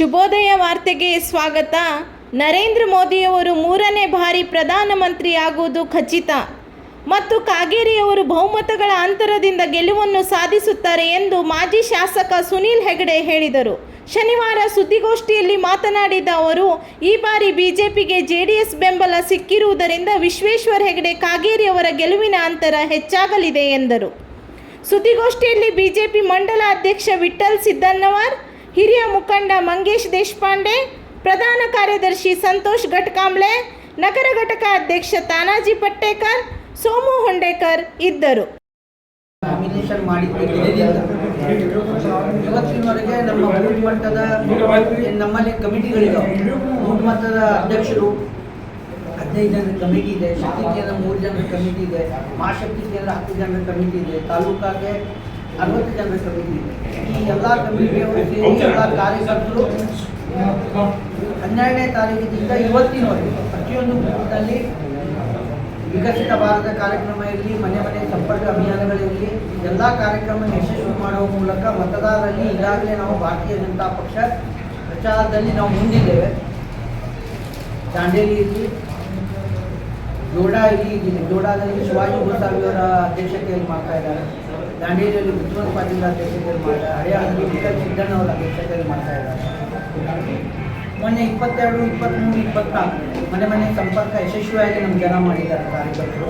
ಶುಭೋದಯ ವಾರ್ತೆಗೆ ಸ್ವಾಗತ. ನರೇಂದ್ರ ಮೋದಿಯವರು ಮೂರನೇ ಬಾರಿ ಪ್ರಧಾನಮಂತ್ರಿ ಆಗುವುದು ಖಚಿತ. ಮತ್ತು ಕಾಗೇರಿಯವರು ಬಹುಮತಗಳ ಅಂತರದಿಂದ ಗೆಲುವನ್ನು ಸಾಧಿಸುತ್ತಾರೆ ಎಂದು ಮಾಜಿ ಶಾಸಕ ಸುನೀಲ್ ಹೆಗಡೆ ಹೇಳಿದರು. ಶನಿವಾರ ಸುದ್ದಿಗೋಷ್ಠಿಯಲ್ಲಿ ಮಾತನಾಡಿದ ಅವರು, ಈ ಬಾರಿ ಬಿಜೆಪಿಗೆ ಜೆಡಿಎಸ್ ಬೆಂಬಲ ಸಿಕ್ಕಿರುವುದರಿಂದ ವಿಶ್ವೇಶ್ವರ ಹೆಗಡೆ ಕಾಗೇರಿಯವರ ಗೆಲುವಿನ ಅಂತರ ಹೆಚ್ಚಾಗಲಿದೆ ಎಂದರು. ಸುದ್ದಿಗೋಷ್ಠಿಯಲ್ಲಿ ಬಿಜೆಪಿ ಮಂಡಲ ಅಧ್ಯಕ್ಷ ವಿಠ್ಠಲ್ ಸಿದ್ದನ್ನವರ್ ಹಿರಿಯ ಮುಖಂಡ ಮಂಗೇಶ್ ದೇಶಪಾಂಡೆ, ಪ್ರಧಾನ ಕಾರ್ಯದರ್ಶಿ ಸಂತೋಷ್ ಘಟ್ಕಾಂಬ್ಳೆ, ನಗರ ಘಟಕ ಅಧ್ಯಕ್ಷ ತಾನಾಜಿ ಪಟ್ಟೇಕರ್, ಸೋಮು ಹೊಂಡೇಕರ್ ಇದ್ದರು. ಇವತ್ತಿನವರೆಗೆ ನಮ್ಮ ಬೂತ್ ಮಟ್ಟದ, ನಮ್ಮಲ್ಲಿ ಕಮಿಟಿಗಳಿದಾವೆ. ಬೂತ್ ಮಟ್ಟದ ಅಧ್ಯಕ್ಷರು, ಹದಿನೈದು ಜನರ ಕಮಿಟಿ ಇದೆ, ಶಕ್ತಿ ಮೂರು ಜನರ ಕಮಿಟಿ ಇದೆ, ಮಹಾಶಕ್ತಿ ಕೇಂದ್ರ ಹತ್ತು ಜನರ ಕಮಿಟಿ ಇದೆ. ತಾಲೂಕಾಗೆ ಅರವತ್ತು ಜನ ಸಮಿತಿ ಈ ಎಲ್ಲ ಕಮಿಟಿಯವರು ಸೇರಿ ಎಲ್ಲ ಕಾರ್ಯಕರ್ತರು ಹನ್ನೆರಡನೇ ತಾರೀಕಿನಿಂದ ಇವತ್ತಿನವರೆಗೆ ಪ್ರತಿಯೊಂದು ಬೂತ್ನಲ್ಲಿ ವಿಕಸಿತ ಭಾರತ ಕಾರ್ಯಕ್ರಮ ಇರಲಿ ಮನೆ ಮನೆ ಸಂಪರ್ಕ ಅಭಿಯಾನಗಳಿರಲಿ ಎಲ್ಲ ಕಾರ್ಯಕ್ರಮ ಯಶಸ್ವಿ ಮಾಡುವ ಮೂಲಕ ಮತದಾರರಲ್ಲಿ ಈಗಾಗಲೇ ನಾವು ಭಾರತೀಯ ಜನತಾ ಪಕ್ಷ ಪ್ರಚಾರದಲ್ಲಿ ನಾವು ಮುಂದಿದ್ದೇವೆ. ದಾಂಡೇಲಿ ಇರಲಿ ಇರಲಿ ಇಲ್ಲಿ ಜೋಡಾದಲ್ಲಿ ಶಿವಾಜಿ ಅವರ ಅಧ್ಯಕ್ಷತೆಯಲ್ಲಿ ಮಾಡ್ತಾ ಇದ್ದಾರೆ. ದಾಂಡೇಲಿಯಲ್ಲಿ ಉತ್ತಮ ಪಾಟೀಲ್ ಅಧ್ಯಕ್ಷತೆಯಲ್ಲಿ ಮಾಡ್ತಾರೆ ಹರಿಯಾಣದಲ್ಲಿ ಸಿದ್ದಣ್ಣ ಅವರ ಅಧ್ಯಕ್ಷತೆಯಲ್ಲಿ ಮಾಡ್ತಾ ಇದ್ದಾರೆ. ಮೊನ್ನೆ ಇಪ್ಪತ್ತೆರಡು ಇಪ್ಪತ್ತ್ಮೂರು ಇಪ್ಪತ್ನಾಲ್ಕು ಮನೆ ಮನೆ ಸಂಪರ್ಕ ಯಶಸ್ವಿಯಾಗಿ ನಮ್ಮ ಜನ ಮಾಡಿದ್ದಾರೆ ಕಾರ್ಯಕರ್ತರು.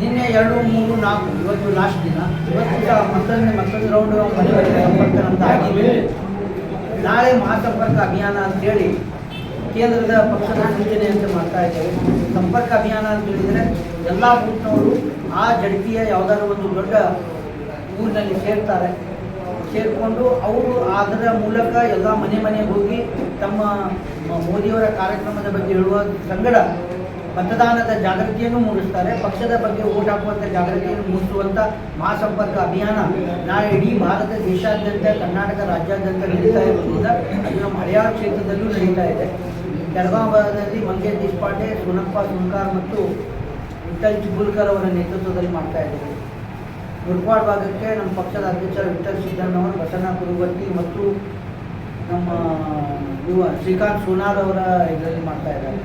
ನಿನ್ನೆ ಎರಡು, ಮೂರು, ನಾಲ್ಕು, ಇವತ್ತು ಲಾಸ್ಟ್ ದಿನ, ಇವತ್ತು ಮತ್ತೊಂದು ಮತ್ತೊಂದು ರೌಂಡ್ ಮನೆ ಮನೆ ಸಂಪರ್ಕ ನಮ್ದು ಆಗಿದೆ ನಾಳೆ ಮಹಾಸಂಪರ್ಕ ಅಭಿಯಾನ ಅಂತೇಳಿ ಕೇಂದ್ರದ ಪಕ್ಷದ ಸೂಚನೆ ಅಂತ ಮಾಡ್ತಾ ಇದ್ದೇವೆ. ಸಂಪರ್ಕ ಅಭಿಯಾನ ಅಂತ ಹೇಳಿದರೆ ಎಲ್ಲ ಬೂತ್ನವರು ಆ ಜಡ್ಪಿಯ ಯಾವುದಾದ್ರು ಒಂದು ದೊಡ್ಡ ಊರಿನಲ್ಲಿ ಸೇರ್ತಾರೆ. ಸೇರಿಕೊಂಡು ಅವರು ಅದರ ಮೂಲಕ ಎಲ್ಲ ಮನೆ ಮನೆಗೆ ಹೋಗಿ ತಮ್ಮ ಮೋದಿಯವರ ಕಾರ್ಯಕ್ರಮದ ಬಗ್ಗೆ ಹೇಳುವ ಸಂಗಡ ಮತದಾನದ ಜಾಗೃತಿಯನ್ನು ಮೂಡಿಸ್ತಾರೆ. ಪಕ್ಷದ ಬಗ್ಗೆ ಓಟ್ ಹಾಕುವಂಥ ಜಾಗೃತಿಯನ್ನು ಮೂಡಿಸುವಂಥ ಮಹಾಸಂಪರ್ಕ ಅಭಿಯಾನ ನಾಳೆ ಇಡೀ ಭಾರತ ದೇಶಾದ್ಯಂತ, ಕರ್ನಾಟಕ ರಾಜ್ಯಾದ್ಯಂತ ನಡೀತಾ ಇರೋದ್ರಿಂದ ಅದು ನಮ್ಮ ಹಳೆಯ ಕ್ಷೇತ್ರದಲ್ಲೂ ನಡೀತಾ ಇದೆ. ಬೆಳಗಾವಿ ಮಂಗೇಶ್ ದೇಶಪಾಂಡೆ, ಸುನಪ್ಪ ಸುಂಕಾರ್ ಮತ್ತು ವಿಠಲ್ ಚಿಬುಲ್ಕರ್ ಅವರ ನೇತೃತ್ವದಲ್ಲಿ ಮಾಡ್ತಾ ಇದ್ದೇವೆ ಭಾಗಕ್ಕೆ ನಮ್ಮ ಪಕ್ಷದ ಅಧ್ಯಕ್ಷ ವಿಠಲ್ ಸಿದ್ದಣ್ಣವರು ಬಸಣ್ಣ ಕುರುಬಟ್ಟಿ ಮತ್ತು ನಮ್ಮ ಯುವ ಶ್ರೀಕಾಂತ್ ಸೋನಾರ್ ಅವರ ಇದರಲ್ಲಿ ಮಾಡ್ತಾ ಇದ್ದಾರೆ.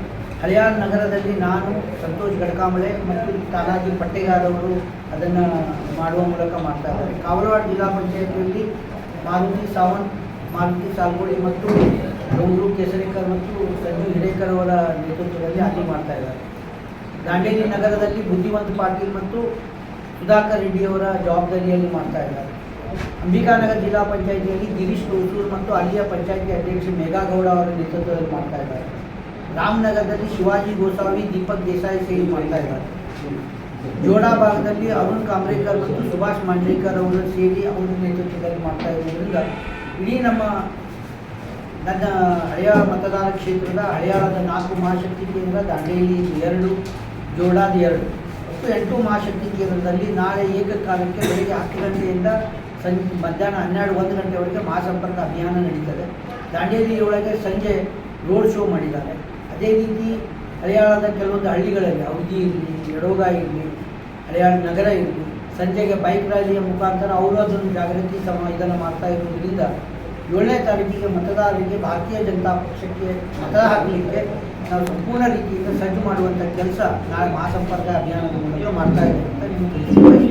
ನಗರದಲ್ಲಿ ನಾನು, ಸಂತೋಷ್ ಗಡಕಾಮಳೆ ಮತ್ತು ತಾನಾಜಿ ಪಟ್ಟೆಗಾರವರು ಅದನ್ನು ಮಾಡುವ ಮೂಲಕ ಮಾಡ್ತಾ ಇದ್ದಾರೆ. ಕಾವಲವಾಡ ಜಿಲ್ಲಾ ಪಂಚಾಯತಿಯಲ್ಲಿ ಮಾರುತಿ ಸಾವಂತ್ ಮಾರುತಿ ಸಾಲ್ಗೋಡಿ ಮತ್ತು ಡೊಂಗ್ರು ಕೇಸರಿಕರ್ ಮತ್ತು ಸಂಜು ಹಿರೇಕರ್ ಅವರ ನೇತೃತ್ವದಲ್ಲಿ ಅಲ್ಲಿ ಮಾಡ್ತಾ ಇದ್ದಾರೆ. ದಾಂಡೇಲಿ ನಗರದಲ್ಲಿ ಬುದ್ಧಿವಂತ ಪಾಟೀಲ್ ಮತ್ತು ಸುಧಾಕರ್ ರೆಡ್ಡಿಯವರ ಜವಾಬ್ದಾರಿಯಲ್ಲಿ ಮಾಡ್ತಾ ಇದ್ದಾರೆ. ಅಂಬಿಕಾನಗರ ಜಿಲ್ಲಾ ಪಂಚಾಯಿತಿಯಲ್ಲಿ ಗಿರೀಶ್ ತೋಸೂರ್ ಮತ್ತು ಅಲ್ಲಿಯ ಪಂಚಾಯಿತಿ ಅಧ್ಯಕ್ಷ ಮೇಘಾಗೌಡ ಅವರ ನೇತೃತ್ವದಲ್ಲಿ ಮಾಡ್ತಾ ಇದ್ದಾರೆ. ರಾಮನಗರದಲ್ಲಿ ಶಿವಾಜಿ ಗೋಸಾವಿ ದೀಪಕ್ ದೇಸಾಯಿ ಸೇರಿ ಮಾಡ್ತಾ ಇದ್ದಾರೆ. ಜೋಡಾ ಭಾಗದಲ್ಲಿ ಅರುಣ್ ಕಾಮ್ರೇಕರ್ ಮತ್ತು ಸುಭಾಷ್ ಮಂಡ್ರೇಕರ್ ಅವರು ಸೇರಿ ಅವರ ನೇತೃತ್ವದಲ್ಲಿ ಮಾಡ್ತಾ ಇರೋದ್ರಿಂದ ಇಡೀ ನಮ್ಮ ನನ್ನ ಹಳೆಯ ಮತದಾನ ಕ್ಷೇತ್ರದ ಹಳೆಯಾಳದ ನಾಲ್ಕು ಮಹಾಶಕ್ತಿ ಕೇಂದ್ರ, ದಾಂಡೇಲಿ ಎರಡು ಜೋಡಾದ ಎರಡು. ಮತ್ತು ಎಂಟು ಮಹಾಶಕ್ತಿ ಕೇಂದ್ರದಲ್ಲಿ ನಾಳೆ ಏಕಕಾಲಕ್ಕೆ ಬೆಳಗ್ಗೆ ಹತ್ತು ಗಂಟೆಯಿಂದ ಸಂಜೆ ಮಧ್ಯಾಹ್ನ ಹನ್ನೆರಡು, ಒಂದು ಗಂಟೆವರೆಗೆ ಮಹಾಸಂಪರ್ಕ ಅಭಿಯಾನ ನಡೀತದೆ. ದಾಂಡೇಲಿಯೊಳಗೆ ಸಂಜೆ ರೋಡ್ ಶೋ ಮಾಡಿದ್ದಾರೆ. ಅದೇ ರೀತಿ ಹಳೆಯಾಳದ ಕೆಲವೊಂದು ಹಳ್ಳಿಗಳಲ್ಲಿ, ಅವಧಿ ಇರಲಿ ಎಡೋಗ ಇರಲಿ ಹಳೆಯಾಳ ನಗರ ಇರಲಿ ಸಂಜೆಗೆ ಬೈಕ್ ರ್ಯಾಲಿಯ ಮುಖಾಂತರ ಅವರು ಅದನ್ನು ಜಾಗೃತಿ ಸಮ ಇದನ್ನು ಮಾಡ್ತಾ ಇರುವುದರಿಂದ ಏಳನೇ ತಾರೀಕಿಗೆ ಮತದಾರರಿಗೆ ಭಾರತೀಯ ಜನತಾ ಪಕ್ಷಕ್ಕೆ ಮತ ಹಾಕಲಿಕ್ಕೆ ನಾವು ಸಂಪೂರ್ಣ ರೀತಿಯಿಂದ ಸಜ್ಜು ಮಾಡುವಂಥ ಕೆಲಸ ನಾಳೆ ಮಹಾಸಂಪರ್ಕ ಅಭಿಯಾನದ ಮೂಲಕ ಮಾಡ್ತಾ ಇದ್ದೀವಿ ಅಂತ ತಿಳಿಸ್ತೀನಿ